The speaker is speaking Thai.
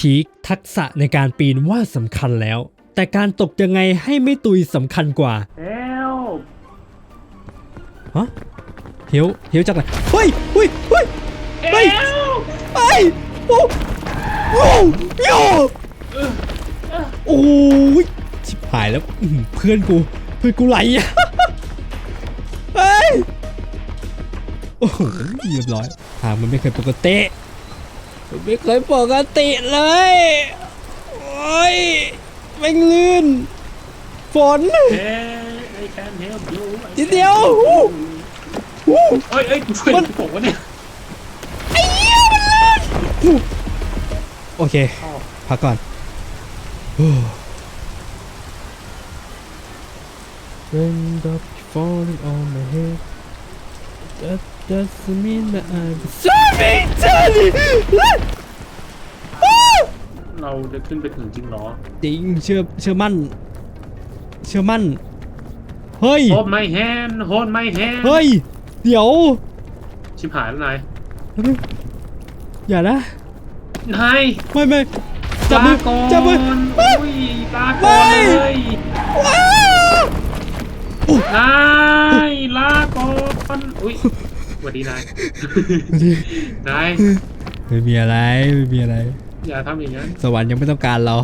พีคทักษะในการปีนว่าสำคัญแล้ว แต่การตกยังไงให้ไม่ตุยสำคัญกว่าเฮลฮะเฮียวเฮียวจากไหนเฮ้ยเฮ้ยเฮ้ยเฮเฮ้ยลเฮ้ยโอ้โอ้โยโอ้ยชิบหายแล้วอื้อหือเพื่อนกูเพื่อนกูไหลอะเฮ้ยโอ้โหเรียบร้อยทางมันไม่เคยปกติ มันไม่เคยปกติเลย โอ้ยแม่งลื่น ฝนเฮ้ย I can help you นิดเดียวอู้หู้เอ้ยเอ้ยกูช่วยมัน ผมวะเนี่ยไอ้เหี้ยมันลื่นอู้โอเค พักก่อนโอ้ Raindrops falling on my head That doesn't mean that I'm sorry Charlie เราจะขึ้นไปถึงจริงเหรอจริงเชื่อเชื่อมั่น เชื่อมั่น เฮ้ย โฮดไม่แฮนโฮดไม่แฮนเฮ้ย เดี๋ยว ชิบหายแล้วนายอย่านะ นายไม่ไม่จับมือลาก่อนจับมือ อุ้ยลาก่อนไม่ เลยว้าวนายลาก่อนอุ้ย สวัสดีนาย นาย ไม่มีอะไรไม่มีอะไร อย่าทำอย่างนั้น สวรรค์ยังไม่ต้องการเรา